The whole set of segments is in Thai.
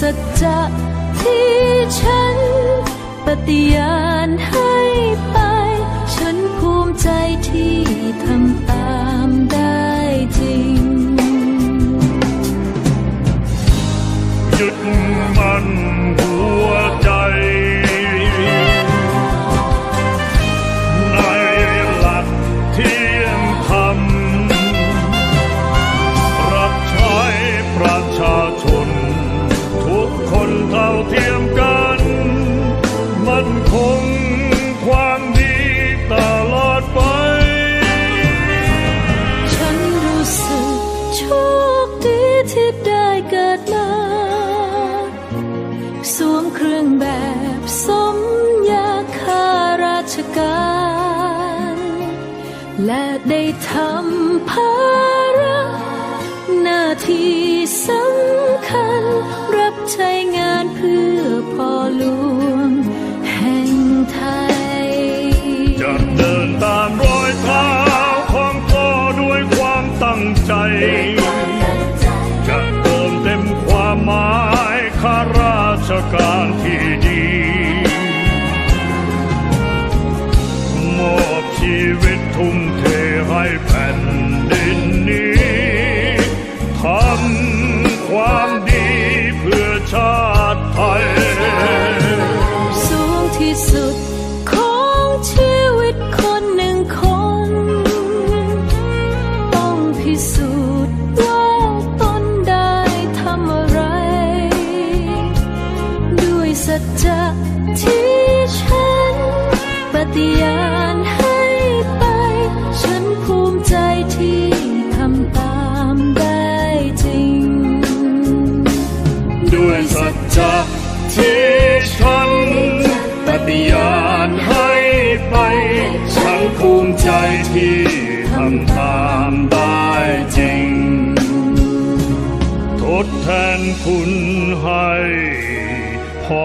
สัจจะที่ฉันปฏิญา เท่าเทียมกัน มันคงความดีตลอดไป ฉันรู้สึกโชคดีที่ได้เกิดมาสวมเครื่องแบบสมยาคาราชการ และได้ทำภาระหน้า ที่สำคัญ รับใช้งานเพื่อพ่อหลวงแห่งไทย จะเดินตามรอยเท้าของพ่อด้วยความตั้งใจ จะเติมเต็มความหมายข้าราชการที่ดีมอบชีวิตทุ่มเทให้แผ่นดิน สัจจะที่ฉัน ปฏิญาณให้ไป ฉันภูมิใจที่ทำตามได้จริง ด้วยสัจจะที่ฉัน ปฏิญาณให้ไป ฉันภูมิใจที่ทำตามได้จริง ทดแทนคุณให้พ่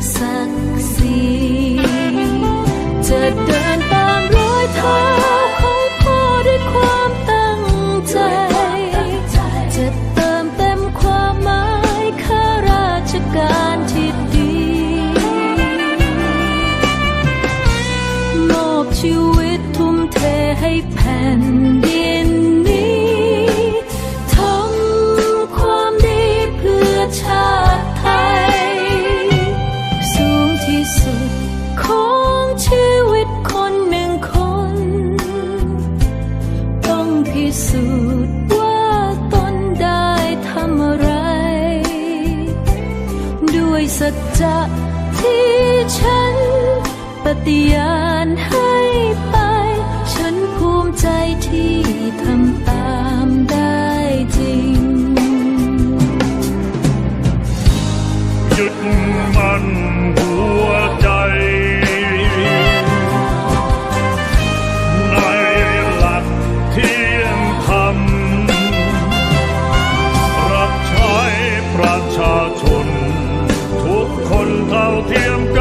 算 สูจว่าตนได้ทำอะไร ด้วยสัจจะที่ฉันปฏิญาณให้